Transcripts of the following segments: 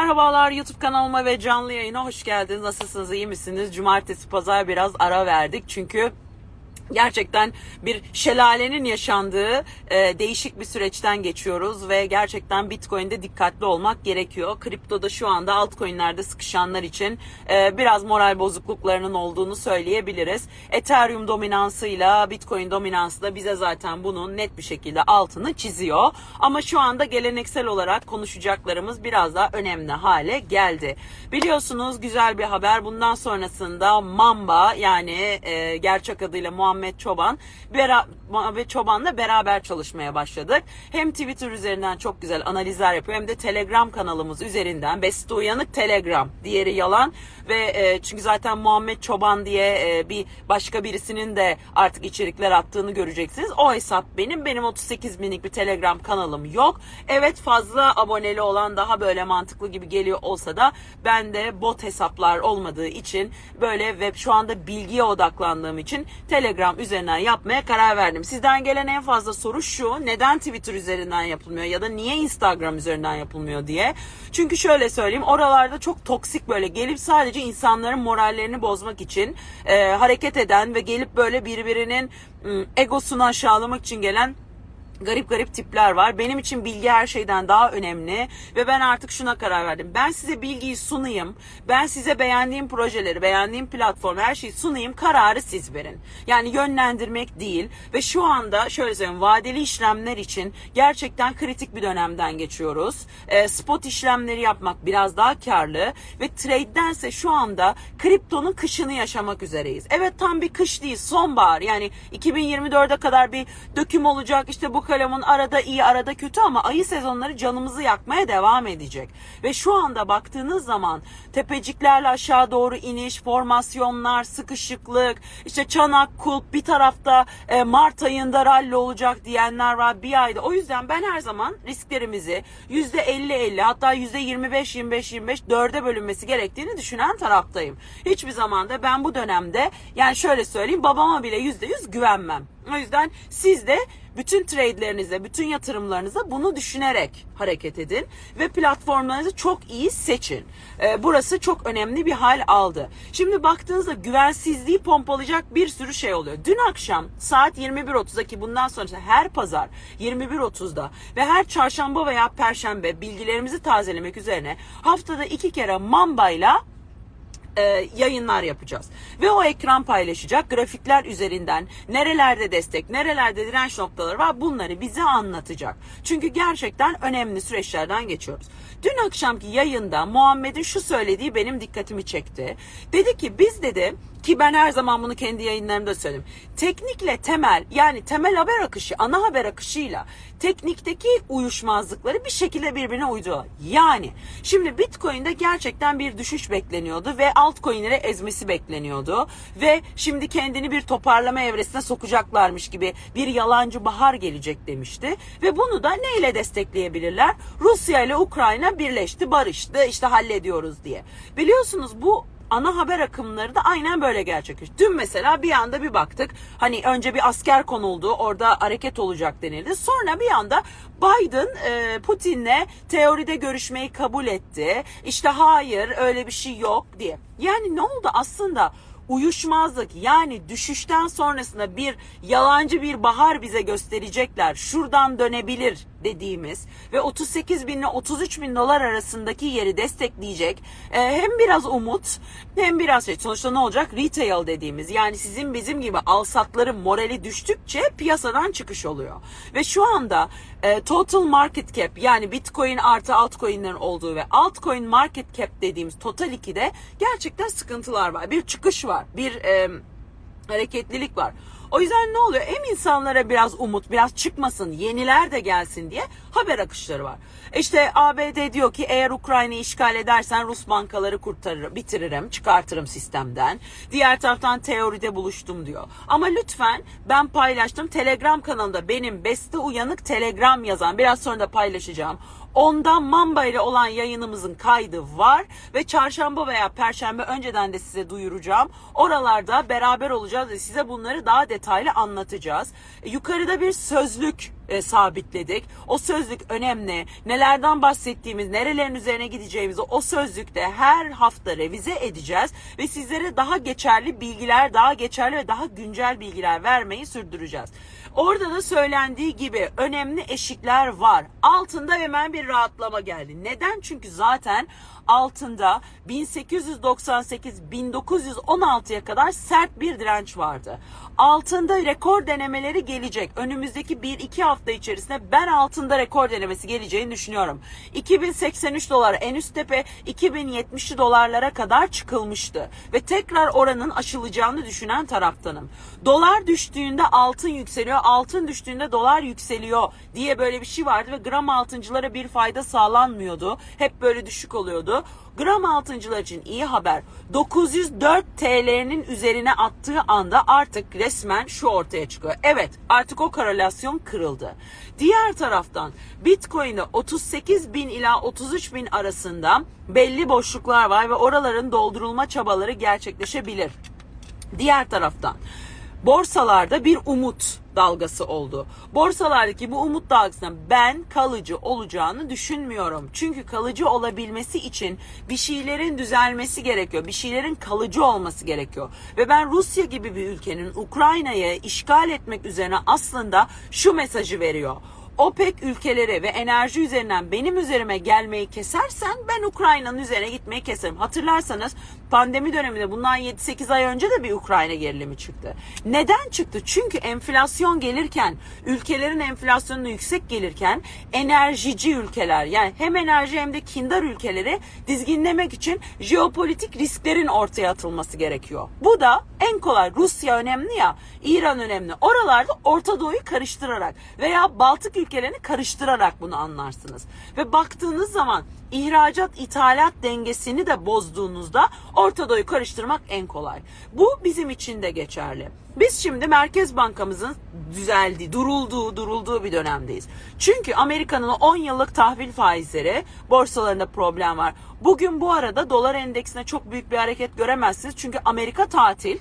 Merhabalar YouTube kanalıma ve canlı yayına hoş geldiniz. Nasılsınız, iyi misiniz? Cumartesi, pazar biraz ara verdik çünkü gerçekten bir şelalenin yaşandığı e, değişik bir süreçten geçiyoruz ve gerçekten Bitcoin'de dikkatli olmak gerekiyor. Kriptoda şu anda altcoin'lerde sıkışanlar için e, biraz moral bozukluklarının olduğunu söyleyebiliriz. Ethereum dominansıyla Bitcoin dominansı da bize zaten bunun net bir şekilde altını çiziyor. Ama şu anda geleneksel olarak konuşacaklarımız biraz daha önemli hale geldi. Biliyorsunuz güzel bir haber. Bundan sonrasında Mamba yani e, gerçek adıyla Muhammed Çoban. Bera- Muhammed Çoban'la beraber çalışmaya başladık. Hem Twitter üzerinden çok güzel analizler yapıyor hem de Telegram kanalımız üzerinden Beste Uyanık Telegram diğeri yalan ve e, çünkü zaten Muhammed Çoban diye e, bir başka birisinin de artık içerikler attığını göreceksiniz. O hesap benim. Benim 38 binlik bir Telegram kanalım yok. Evet fazla aboneli olan daha böyle mantıklı gibi geliyor olsa da ben de bot hesaplar olmadığı için böyle ve şu anda bilgiye odaklandığım için Telegram üzerinden yapmaya karar verdim. Sizden gelen en fazla soru şu. Neden Twitter üzerinden yapılmıyor ya da niye Instagram üzerinden yapılmıyor diye. Çünkü şöyle söyleyeyim oralarda çok toksik böyle gelip sadece insanların morallerini bozmak için e, hareket eden ve gelip böyle birbirinin ım, egosunu aşağılamak için gelen garip garip tipler var. Benim için bilgi her şeyden daha önemli ve ben artık şuna karar verdim. Ben size bilgiyi sunayım. Ben size beğendiğim projeleri, beğendiğim platform her şeyi sunayım. Kararı siz verin. Yani yönlendirmek değil ve şu anda şöyle söyleyeyim vadeli işlemler için gerçekten kritik bir dönemden geçiyoruz. E, spot işlemleri yapmak biraz daha karlı ve trade'dense şu anda kriptonun kışını yaşamak üzereyiz. Evet tam bir kış değil sonbahar yani 2024'e kadar bir döküm olacak işte bu kalemun arada iyi arada kötü ama ayı sezonları canımızı yakmaya devam edecek. Ve şu anda baktığınız zaman tepeciklerle aşağı doğru iniş, formasyonlar, sıkışıklık, işte çanak kulp bir tarafta e, Mart ayında rally olacak diyenler var bir ayda. O yüzden ben her zaman risklerimizi %50-50 hatta %25-25-25 dörde bölünmesi gerektiğini düşünen taraftayım. Hiçbir zamanda ben bu dönemde yani şöyle söyleyeyim babama bile %100 güvenmem. O yüzden siz de bütün trade'lerinize, bütün yatırımlarınıza bunu düşünerek hareket edin ve platformlarınızı çok iyi seçin. Ee, burası çok önemli bir hal aldı. Şimdi baktığınızda güvensizliği pompalayacak bir sürü şey oluyor. Dün akşam saat 21.30'da ki bundan sonra her pazar 21.30'da ve her çarşamba veya perşembe bilgilerimizi tazelemek üzerine haftada iki kere Mamba ile e, yayınlar yapacağız. Ve o ekran paylaşacak grafikler üzerinden nerelerde destek, nerelerde direnç noktaları var bunları bize anlatacak. Çünkü gerçekten önemli süreçlerden geçiyoruz. Dün akşamki yayında Muhammed'in şu söylediği benim dikkatimi çekti. Dedi ki biz dedi ki ben her zaman bunu kendi yayınlarımda söyledim. Teknikle temel yani temel haber akışı ana haber akışıyla teknikteki uyuşmazlıkları bir şekilde birbirine uydu. Yani şimdi Bitcoin'de gerçekten bir düşüş bekleniyordu ve altcoin'lere ezmesi bekleniyordu ve şimdi kendini bir toparlama evresine sokacaklarmış gibi bir yalancı bahar gelecek demişti ve bunu da neyle destekleyebilirler? Rusya ile Ukrayna birleşti, barıştı, işte hallediyoruz diye. Biliyorsunuz bu ana haber akımları da aynen böyle gerçekleşti. Dün mesela bir anda bir baktık. Hani önce bir asker konuldu. Orada hareket olacak denildi. Sonra bir anda Biden e, Putin'le teoride görüşmeyi kabul etti. İşte hayır öyle bir şey yok diye. Yani ne oldu aslında? uyuşmazlık yani düşüşten sonrasında bir yalancı bir bahar bize gösterecekler. Şuradan dönebilir dediğimiz ve 38 bin ile 33 bin dolar arasındaki yeri destekleyecek e, hem biraz umut hem biraz şey. Sonuçta ne olacak? Retail dediğimiz yani sizin bizim gibi alsatların morali düştükçe piyasadan çıkış oluyor. Ve şu anda e, total market cap yani bitcoin artı altcoin'lerin olduğu ve altcoin market cap dediğimiz total 2'de gerçekten sıkıntılar var. Bir çıkış var. Bir e, hareketlilik var. O yüzden ne oluyor? Hem insanlara biraz umut, biraz çıkmasın, yeniler de gelsin diye haber akışları var. İşte ABD diyor ki eğer Ukrayna'yı işgal edersen Rus bankaları kurtarırım, bitiririm, çıkartırım sistemden. Diğer taraftan teoride buluştum diyor. Ama lütfen ben paylaştım Telegram kanalında benim Beste Uyanık Telegram yazan biraz sonra da paylaşacağım. Ondan Mamba ile olan yayınımızın kaydı var ve çarşamba veya perşembe önceden de size duyuracağım. Oralarda beraber olacağız ve size bunları daha detaylı anlatacağız. Yukarıda bir sözlük e, sabitledik. O sözlük önemli. Nelerden bahsettiğimiz, nerelerin üzerine gideceğimizi o sözlükte her hafta revize edeceğiz ve sizlere daha geçerli bilgiler, daha geçerli ve daha güncel bilgiler vermeyi sürdüreceğiz. Orada da söylendiği gibi önemli eşikler var. Altında hemen bir rahatlama geldi. Neden? Çünkü zaten altında 1898-1916'ya kadar sert bir direnç vardı. Altında rekor denemeleri gelecek. Önümüzdeki 1-2 hafta içerisinde ben altında rekor denemesi geleceğini düşünüyorum. 2083 dolar en üst tepe 2070 dolarlara kadar çıkılmıştı. Ve tekrar oranın aşılacağını düşünen taraftanım. Dolar düştüğünde altın yükseliyor, altın düştüğünde dolar yükseliyor diye böyle bir şey vardı ve gram altıncılara bir fayda sağlanmıyordu. Hep böyle düşük oluyordu. Gram altıncılar için iyi haber. 904 TL'nin üzerine attığı anda artık resmen şu ortaya çıkıyor. Evet artık o korelasyon kırıldı. Diğer taraftan Bitcoin'de 38 bin ila 33 bin arasında belli boşluklar var ve oraların doldurulma çabaları gerçekleşebilir. Diğer taraftan borsalarda bir umut dalgası oldu. Borsalardaki bu umut dalgasına ben kalıcı olacağını düşünmüyorum. Çünkü kalıcı olabilmesi için bir şeylerin düzelmesi gerekiyor. Bir şeylerin kalıcı olması gerekiyor. Ve ben Rusya gibi bir ülkenin Ukrayna'yı işgal etmek üzerine aslında şu mesajı veriyor. OPEC ülkeleri ve enerji üzerinden benim üzerime gelmeyi kesersen ben Ukrayna'nın üzerine gitmeyi keserim. Hatırlarsanız pandemi döneminde bundan 7-8 ay önce de bir Ukrayna gerilimi çıktı. Neden çıktı? Çünkü enflasyon gelirken, ülkelerin enflasyonu yüksek gelirken enerjici ülkeler yani hem enerji hem de kindar ülkeleri dizginlemek için jeopolitik risklerin ortaya atılması gerekiyor. Bu da en kolay Rusya önemli ya, İran önemli. Oralarda Orta Doğu'yu karıştırarak veya Baltık ülkelerini karıştırarak bunu anlarsınız. Ve baktığınız zaman ihracat ithalat dengesini de bozduğunuzda Orta Doğu'yu karıştırmak en kolay. Bu bizim için de geçerli. Biz şimdi Merkez Bankamızın düzeldiği, durulduğu, durulduğu bir dönemdeyiz. Çünkü Amerika'nın 10 yıllık tahvil faizleri borsalarında problem var. Bugün bu arada dolar endeksine çok büyük bir hareket göremezsiniz. Çünkü Amerika tatil.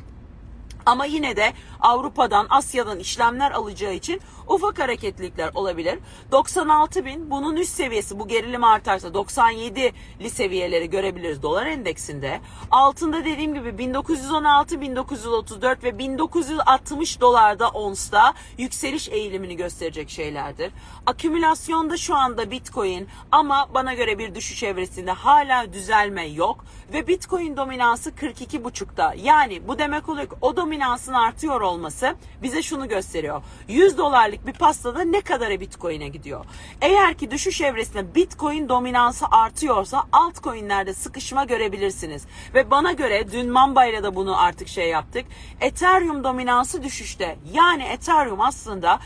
Ama yine de Avrupa'dan, Asya'dan işlemler alacağı için ufak hareketlilikler olabilir. 96 bin bunun üst seviyesi bu gerilim artarsa 97'li seviyeleri görebiliriz dolar endeksinde. Altında dediğim gibi 1916, 1934 ve 1960 dolarda onsta yükseliş eğilimini gösterecek şeylerdir. Akümülasyonda şu anda Bitcoin ama bana göre bir düşüş evresinde hala düzelme yok ve Bitcoin dominansı 42.5'ta. Yani bu demek oluyor ki o dominansın artıyor olması bize şunu gösteriyor. 100 dolarlık bir pastada ne kadara Bitcoin'e gidiyor? Eğer ki düşüş evresinde Bitcoin dominansı artıyorsa altcoin'lerde sıkışma görebilirsiniz. Ve bana göre dün Mamba'yla da bunu artık şey yaptık. Ethereum dominansı düşüşte. Yani Ethereum aslında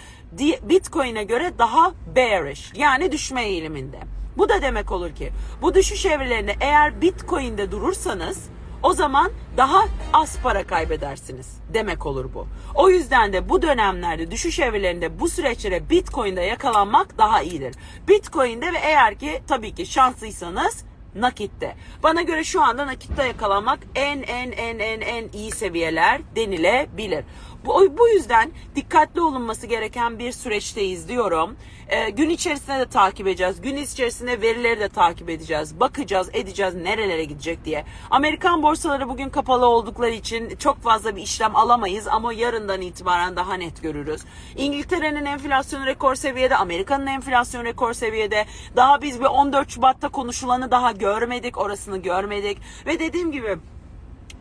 Bitcoin'e göre daha bearish yani düşme eğiliminde. Bu da demek olur ki bu düşüş evrelerinde eğer Bitcoin'de durursanız o zaman daha az para kaybedersiniz demek olur bu. O yüzden de bu dönemlerde düşüş evrelerinde bu süreçlere Bitcoin'de yakalanmak daha iyidir. Bitcoin'de ve eğer ki tabii ki şanslıysanız nakitte. Bana göre şu anda nakitte yakalanmak en en en en en iyi seviyeler denilebilir. Bu, yüzden dikkatli olunması gereken bir süreçteyiz diyorum. Ee, gün içerisinde de takip edeceğiz. Gün içerisinde verileri de takip edeceğiz. Bakacağız, edeceğiz nerelere gidecek diye. Amerikan borsaları bugün kapalı oldukları için çok fazla bir işlem alamayız ama yarından itibaren daha net görürüz. İngiltere'nin enflasyonu rekor seviyede, Amerika'nın enflasyonu rekor seviyede. Daha biz bir 14 Şubat'ta konuşulanı daha görmedik, orasını görmedik. Ve dediğim gibi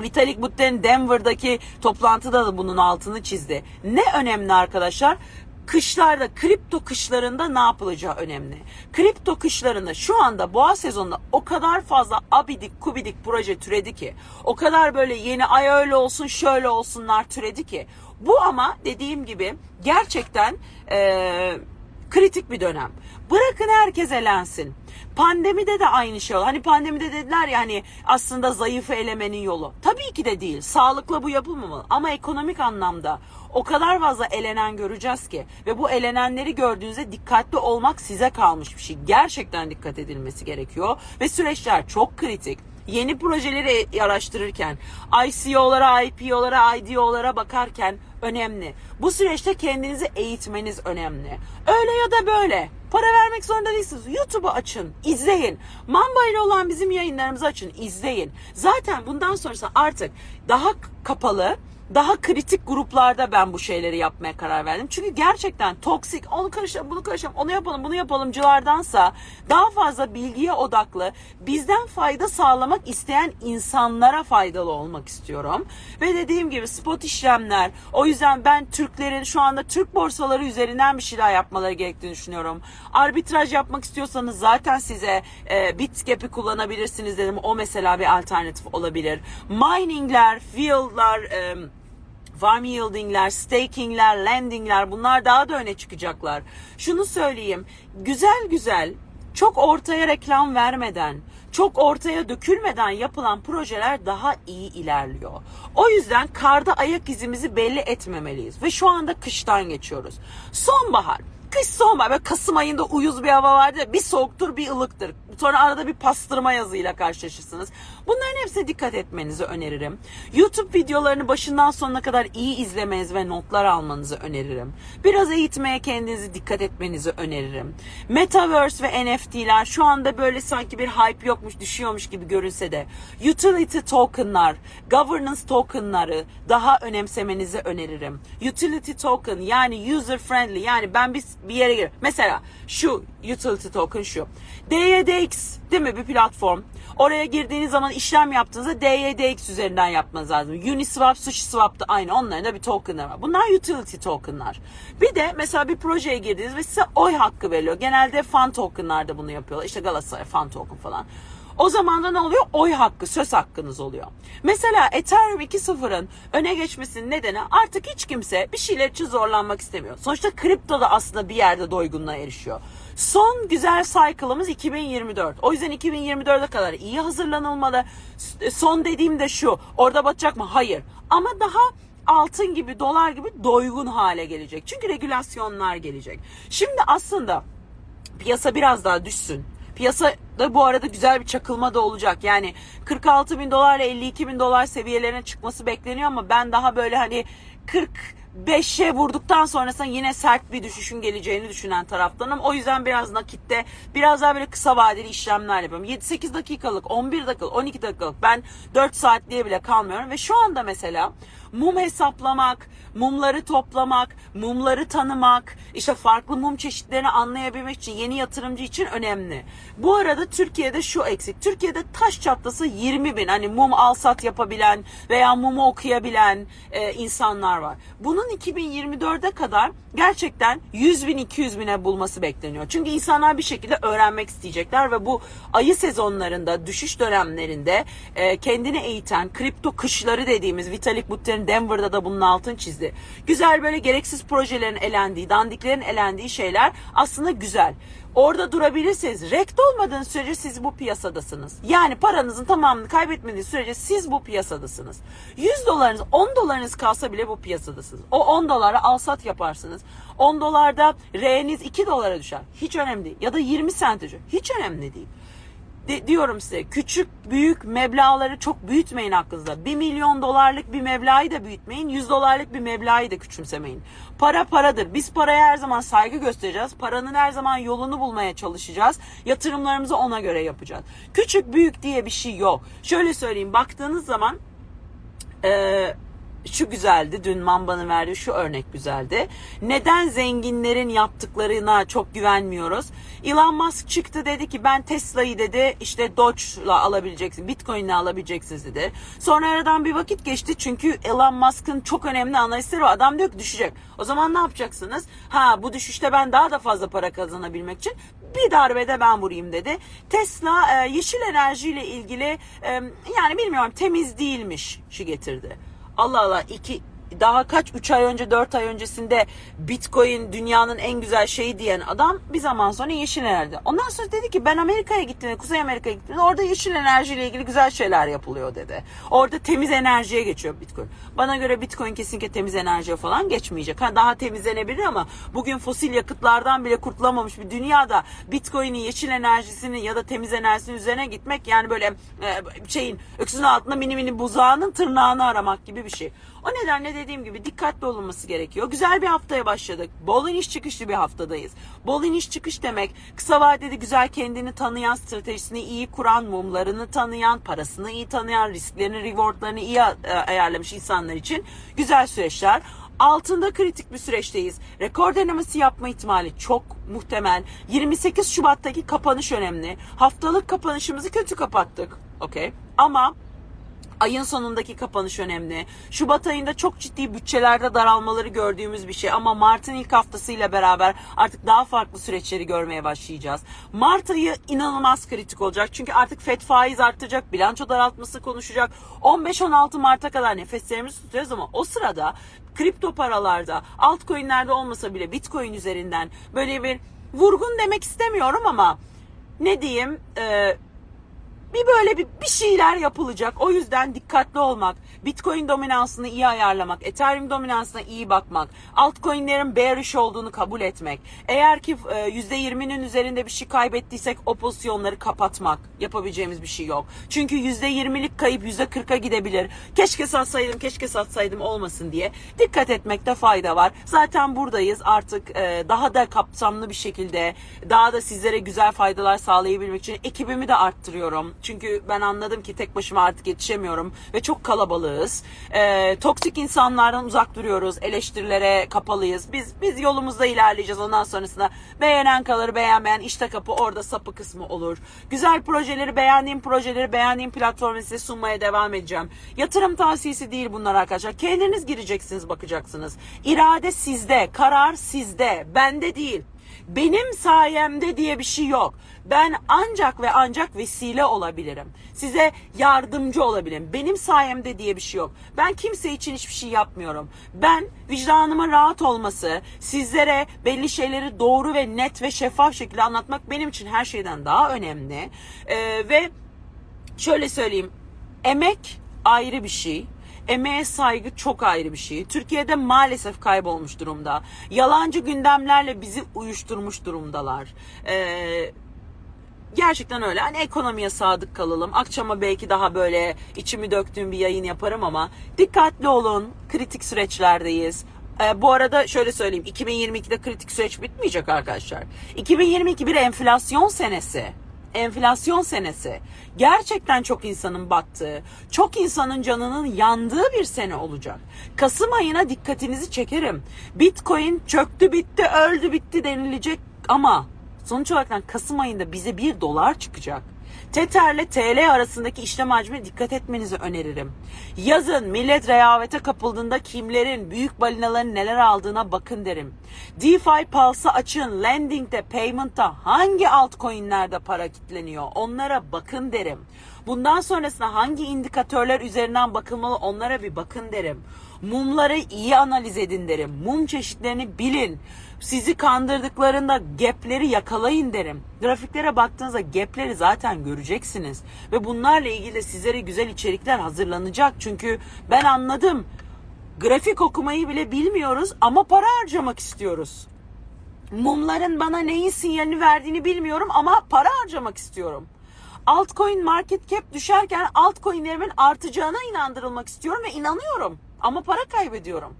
Vitalik Buterin Denver'daki toplantıda da bunun altını çizdi. Ne önemli arkadaşlar? kışlarda, kripto kışlarında ne yapılacağı önemli. Kripto kışlarında şu anda boğa sezonunda o kadar fazla abidik kubidik proje türedi ki, o kadar böyle yeni ay öyle olsun şöyle olsunlar türedi ki. Bu ama dediğim gibi gerçekten ee, kritik bir dönem. Bırakın herkes elensin. Pandemide de aynı şey oldu. Hani pandemide dediler ya hani aslında zayıfı elemenin yolu. Tabii ki de değil. Sağlıkla bu yapılmamalı. Ama ekonomik anlamda o kadar fazla elenen göreceğiz ki ve bu elenenleri gördüğünüzde dikkatli olmak size kalmış bir şey. Gerçekten dikkat edilmesi gerekiyor ve süreçler çok kritik. Yeni projeleri araştırırken, ICO'lara, IPO'lara, IDO'lara bakarken önemli. Bu süreçte kendinizi eğitmeniz önemli. Öyle ya da böyle. Para vermek zorunda değilsiniz. YouTube'u açın, izleyin. Mamba ile olan bizim yayınlarımızı açın, izleyin. Zaten bundan sonrası artık daha kapalı, daha kritik gruplarda ben bu şeyleri yapmaya karar verdim. Çünkü gerçekten toksik, onu karışalım, bunu karışalım, onu yapalım, bunu yapalımcılardansa daha fazla bilgiye odaklı, bizden fayda sağlamak isteyen insanlara faydalı olmak istiyorum. Ve dediğim gibi spot işlemler, o yüzden ben Türklerin şu anda Türk borsaları üzerinden bir şeyler yapmaları gerektiğini düşünüyorum. Arbitraj yapmak istiyorsanız zaten size e, Bitgap'i kullanabilirsiniz dedim. O mesela bir alternatif olabilir. Miningler, field'lar, e, farm yieldingler, stakingler, lendingler bunlar daha da öne çıkacaklar. Şunu söyleyeyim. Güzel güzel çok ortaya reklam vermeden, çok ortaya dökülmeden yapılan projeler daha iyi ilerliyor. O yüzden karda ayak izimizi belli etmemeliyiz. Ve şu anda kıştan geçiyoruz. Sonbahar. Kış sonbahar. Böyle Kasım ayında uyuz bir hava vardı ya. Bir soğuktur bir ılıktır. Sonra arada bir pastırma yazıyla karşılaşırsınız. Bunların hepsine dikkat etmenizi öneririm. YouTube videolarını başından sonuna kadar iyi izlemenizi ve notlar almanızı öneririm. Biraz eğitmeye kendinizi dikkat etmenizi öneririm. Metaverse ve NFT'ler şu anda böyle sanki bir hype yokmuş, düşüyormuş gibi görünse de utility tokenlar, governance tokenları daha önemsemenizi öneririm. Utility token yani user friendly yani ben bir, bir yere gir. Mesela şu utility token şu. DYDX değil mi bir platform? Oraya girdiğiniz zaman işlem yaptığınızda DYDX üzerinden yapmanız lazım. Uniswap, SushiSwap da aynı. Onların da bir tokenları var. Bunlar utility tokenlar. Bir de mesela bir projeye girdiniz ve size oy hakkı veriliyor. Genelde fan tokenlar da bunu yapıyorlar. İşte Galatasaray fan token falan. O zaman da ne oluyor? Oy hakkı, söz hakkınız oluyor. Mesela Ethereum 2.0'ın öne geçmesinin nedeni artık hiç kimse bir şeyler için zorlanmak istemiyor. Sonuçta kripto da aslında bir yerde doygunluğa erişiyor. Son güzel cycle'ımız 2024. O yüzden 2024'e kadar iyi hazırlanılmalı. Son dediğim de şu. Orada batacak mı? Hayır. Ama daha altın gibi, dolar gibi doygun hale gelecek. Çünkü regülasyonlar gelecek. Şimdi aslında piyasa biraz daha düşsün. Piyasada bu arada güzel bir çakılma da olacak. Yani 46 bin dolar ile 52 bin dolar seviyelerine çıkması bekleniyor ama ben daha böyle hani 40 5'e vurduktan sonrasında yine sert bir düşüşün geleceğini düşünen taraftanım. O yüzden biraz nakitte biraz daha böyle kısa vadeli işlemler yapıyorum. 7-8 dakikalık, 11 dakikalık, 12 dakikalık ben 4 saat diye bile kalmıyorum. Ve şu anda mesela mum hesaplamak, mumları toplamak, mumları tanımak, işte farklı mum çeşitlerini anlayabilmek için yeni yatırımcı için önemli. Bu arada Türkiye'de şu eksik. Türkiye'de taş çatlası 20 bin. Hani mum al sat yapabilen veya mumu okuyabilen e, insanlar var. Bunun 2024'e kadar gerçekten 100 bin 200 bine bulması bekleniyor. Çünkü insanlar bir şekilde öğrenmek isteyecekler ve bu ayı sezonlarında, düşüş dönemlerinde e, kendini eğiten, kripto kışları dediğimiz Vitalik Denver'da da bunun altını çizdi. Güzel böyle gereksiz projelerin elendiği, dandiklerin elendiği şeyler aslında güzel. Orada durabilirseniz, rekt olmadığınız sürece siz bu piyasadasınız. Yani paranızın tamamını kaybetmediğiniz sürece siz bu piyasadasınız. 100 dolarınız, 10 dolarınız kalsa bile bu piyasadasınız. O 10 dolara alsat yaparsınız. 10 dolarda R'niz 2 dolara düşer. Hiç önemli değil. Ya da 20 sente düşer. Hiç önemli değil de, diyorum size küçük büyük meblaları çok büyütmeyin aklınızda. 1 milyon dolarlık bir meblağı da büyütmeyin. 100 dolarlık bir meblağı da küçümsemeyin. Para paradır. Biz paraya her zaman saygı göstereceğiz. Paranın her zaman yolunu bulmaya çalışacağız. Yatırımlarımızı ona göre yapacağız. Küçük büyük diye bir şey yok. Şöyle söyleyeyim baktığınız zaman eee şu güzeldi. Dün Mamba'nın verdiği şu örnek güzeldi. Neden zenginlerin yaptıklarına çok güvenmiyoruz? Elon Musk çıktı dedi ki ben Tesla'yı dedi işte Doge'la alabileceksin, Bitcoin'le alabileceksiniz dedi. Sonra aradan bir vakit geçti çünkü Elon Musk'ın çok önemli analistleri var. Adam diyor ki düşecek. O zaman ne yapacaksınız? Ha bu düşüşte ben daha da fazla para kazanabilmek için bir darbede ben vurayım dedi. Tesla e, yeşil enerjiyle ilgili e, yani bilmiyorum temiz değilmiş şu getirdi. Allah Allah iki daha kaç 3 ay önce 4 ay öncesinde Bitcoin dünyanın en güzel şeyi diyen adam bir zaman sonra yeşil enerji. Ondan sonra dedi ki ben Amerika'ya gittiğimde Kuzey Amerika'ya gittiğimde orada yeşil enerjiyle ilgili güzel şeyler yapılıyor dedi. Orada temiz enerjiye geçiyor Bitcoin. Bana göre Bitcoin kesinlikle temiz enerjiye falan geçmeyecek. Ha, daha temizlenebilir ama bugün fosil yakıtlardan bile kurtulamamış bir dünyada Bitcoin'in yeşil enerjisinin ya da temiz enerjisinin üzerine gitmek yani böyle e, şeyin öksüzün altında mini mini buzağının tırnağını aramak gibi bir şey. O nedenle dediğim gibi dikkatli olunması gerekiyor. Güzel bir haftaya başladık. Bol iniş çıkışlı bir haftadayız. Bol iniş çıkış demek kısa vadede güzel kendini tanıyan, stratejisini iyi kuran, mumlarını tanıyan, parasını iyi tanıyan, risklerini, rewardlarını iyi e, ayarlamış insanlar için güzel süreçler. Altında kritik bir süreçteyiz. Rekor denemesi yapma ihtimali çok muhtemel. 28 Şubat'taki kapanış önemli. Haftalık kapanışımızı kötü kapattık. Okey. Ama ayın sonundaki kapanış önemli. Şubat ayında çok ciddi bütçelerde daralmaları gördüğümüz bir şey ama Mart'ın ilk haftasıyla beraber artık daha farklı süreçleri görmeye başlayacağız. Mart ayı inanılmaz kritik olacak çünkü artık FED faiz arttıracak, bilanço daraltması konuşacak. 15-16 Mart'a kadar nefeslerimizi tutuyoruz ama o sırada kripto paralarda, altcoin'lerde olmasa bile Bitcoin üzerinden böyle bir vurgun demek istemiyorum ama ne diyeyim e, bir böyle bir, bir şeyler yapılacak. O yüzden dikkatli olmak, Bitcoin dominansını iyi ayarlamak, Ethereum dominansına iyi bakmak, altcoin'lerin bearish olduğunu kabul etmek. Eğer ki e, %20'nin üzerinde bir şey kaybettiysek o pozisyonları kapatmak. Yapabileceğimiz bir şey yok. Çünkü %20'lik kayıp %40'a gidebilir. Keşke satsaydım, keşke satsaydım olmasın diye dikkat etmekte fayda var. Zaten buradayız artık e, daha da kapsamlı bir şekilde daha da sizlere güzel faydalar sağlayabilmek için ekibimi de arttırıyorum. Çünkü ben anladım ki tek başıma artık yetişemiyorum ve çok kalabalığız. Ee, toksik insanlardan uzak duruyoruz. Eleştirilere kapalıyız. Biz biz yolumuzda ilerleyeceğiz. Ondan sonrasında beğenen kalır, beğenmeyen işte kapı orada sapı kısmı olur. Güzel projeleri, beğendiğim projeleri beğendiğim platformu size sunmaya devam edeceğim. Yatırım tavsiyesi değil bunlar arkadaşlar. Kendiniz gireceksiniz, bakacaksınız. İrade sizde, karar sizde, bende değil benim sayemde diye bir şey yok. Ben ancak ve ancak vesile olabilirim. Size yardımcı olabilirim. Benim sayemde diye bir şey yok. Ben kimse için hiçbir şey yapmıyorum. Ben vicdanımın rahat olması, sizlere belli şeyleri doğru ve net ve şeffaf şekilde anlatmak benim için her şeyden daha önemli. Ee, ve şöyle söyleyeyim. Emek ayrı bir şey. Emeğe saygı çok ayrı bir şey. Türkiye'de maalesef kaybolmuş durumda. Yalancı gündemlerle bizi uyuşturmuş durumdalar. Ee, gerçekten öyle. Hani ekonomiye sadık kalalım. Akşama belki daha böyle içimi döktüğüm bir yayın yaparım ama dikkatli olun. Kritik süreçlerdeyiz. Ee, bu arada şöyle söyleyeyim. 2022'de kritik süreç bitmeyecek arkadaşlar. 2022 bir enflasyon senesi enflasyon senesi. Gerçekten çok insanın battığı, çok insanın canının yandığı bir sene olacak. Kasım ayına dikkatinizi çekerim. Bitcoin çöktü bitti, öldü bitti denilecek ama sonuç olarak Kasım ayında bize bir dolar çıkacak. Tether ile TL arasındaki işlem hacmine dikkat etmenizi öneririm. Yazın millet rehavete kapıldığında kimlerin, büyük balinaların neler aldığına bakın derim. DeFi Pulse'ı açın, Lending'de, Payment'ta hangi altcoin'lerde para kitleniyor onlara bakın derim. Bundan sonrasında hangi indikatörler üzerinden bakılmalı onlara bir bakın derim. Mumları iyi analiz edin derim. Mum çeşitlerini bilin. Sizi kandırdıklarında gapleri yakalayın derim. Grafiklere baktığınızda gapleri zaten göreceksiniz. Ve bunlarla ilgili de sizlere güzel içerikler hazırlanacak. Çünkü ben anladım. Grafik okumayı bile bilmiyoruz ama para harcamak istiyoruz. Mumların bana neyin sinyalini verdiğini bilmiyorum ama para harcamak istiyorum altcoin market cap düşerken altcoinlerimin artacağına inandırılmak istiyorum ve inanıyorum. Ama para kaybediyorum.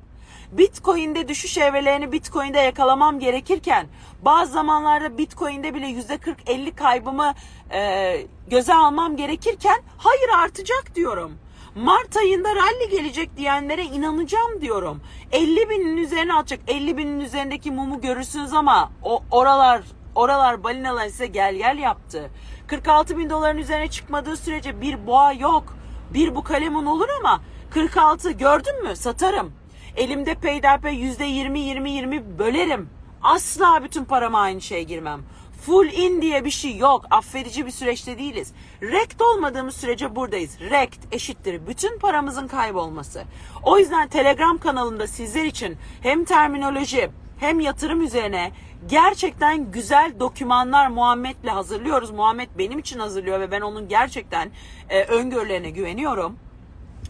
Bitcoin'de düşüş evrelerini Bitcoin'de yakalamam gerekirken bazı zamanlarda Bitcoin'de bile %40-50 kaybımı e, göze almam gerekirken hayır artacak diyorum. Mart ayında rally gelecek diyenlere inanacağım diyorum. 50 binin üzerine atacak. 50 binin üzerindeki mumu görürsünüz ama o oralar oralar balinalar size gel gel yaptı. 46 bin doların üzerine çıkmadığı sürece bir boğa yok. Bir bu kalemun olur ama 46 gördün mü satarım. Elimde peyderpey yüzde 20 20 20 bölerim. Asla bütün parama aynı şeye girmem. Full in diye bir şey yok. Affedici bir süreçte değiliz. Rekt olmadığımız sürece buradayız. Rekt eşittir bütün paramızın kaybolması. O yüzden Telegram kanalında sizler için hem terminoloji hem yatırım üzerine gerçekten güzel dokümanlar Muhammed'le hazırlıyoruz. Muhammed benim için hazırlıyor ve ben onun gerçekten e, öngörülerine güveniyorum.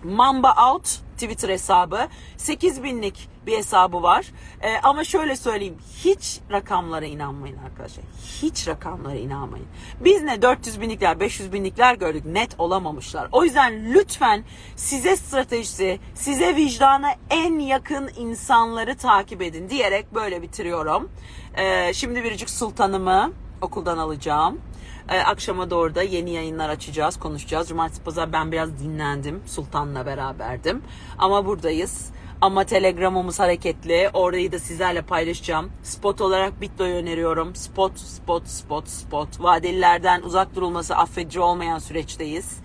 Mamba Out Twitter hesabı. 8000'lik bir hesabı var. Ee, ama şöyle söyleyeyim. Hiç rakamlara inanmayın arkadaşlar. Hiç rakamlara inanmayın. Biz ne 400 binlikler 500 binlikler gördük. Net olamamışlar. O yüzden lütfen size stratejisi, size vicdana en yakın insanları takip edin diyerek böyle bitiriyorum. Ee, şimdi biricik sultanımı okuldan alacağım. Ee, akşama doğru da yeni yayınlar açacağız, konuşacağız. Cumartesi pazar ben biraz dinlendim. Sultan'la beraberdim. Ama buradayız. Ama Telegram'ımız hareketli. Orayı da sizlerle paylaşacağım. Spot olarak Bitlo'yu öneriyorum. Spot, spot, spot, spot. Vadelilerden uzak durulması affedici olmayan süreçteyiz.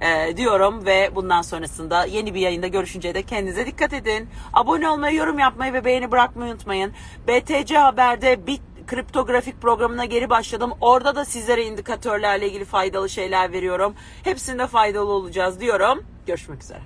Ee, diyorum ve bundan sonrasında yeni bir yayında görüşünceye de kendinize dikkat edin. Abone olmayı, yorum yapmayı ve beğeni bırakmayı unutmayın. BTC Haber'de Bit kriptografik programına geri başladım. Orada da sizlere indikatörlerle ilgili faydalı şeyler veriyorum. Hepsinde faydalı olacağız diyorum. Görüşmek üzere.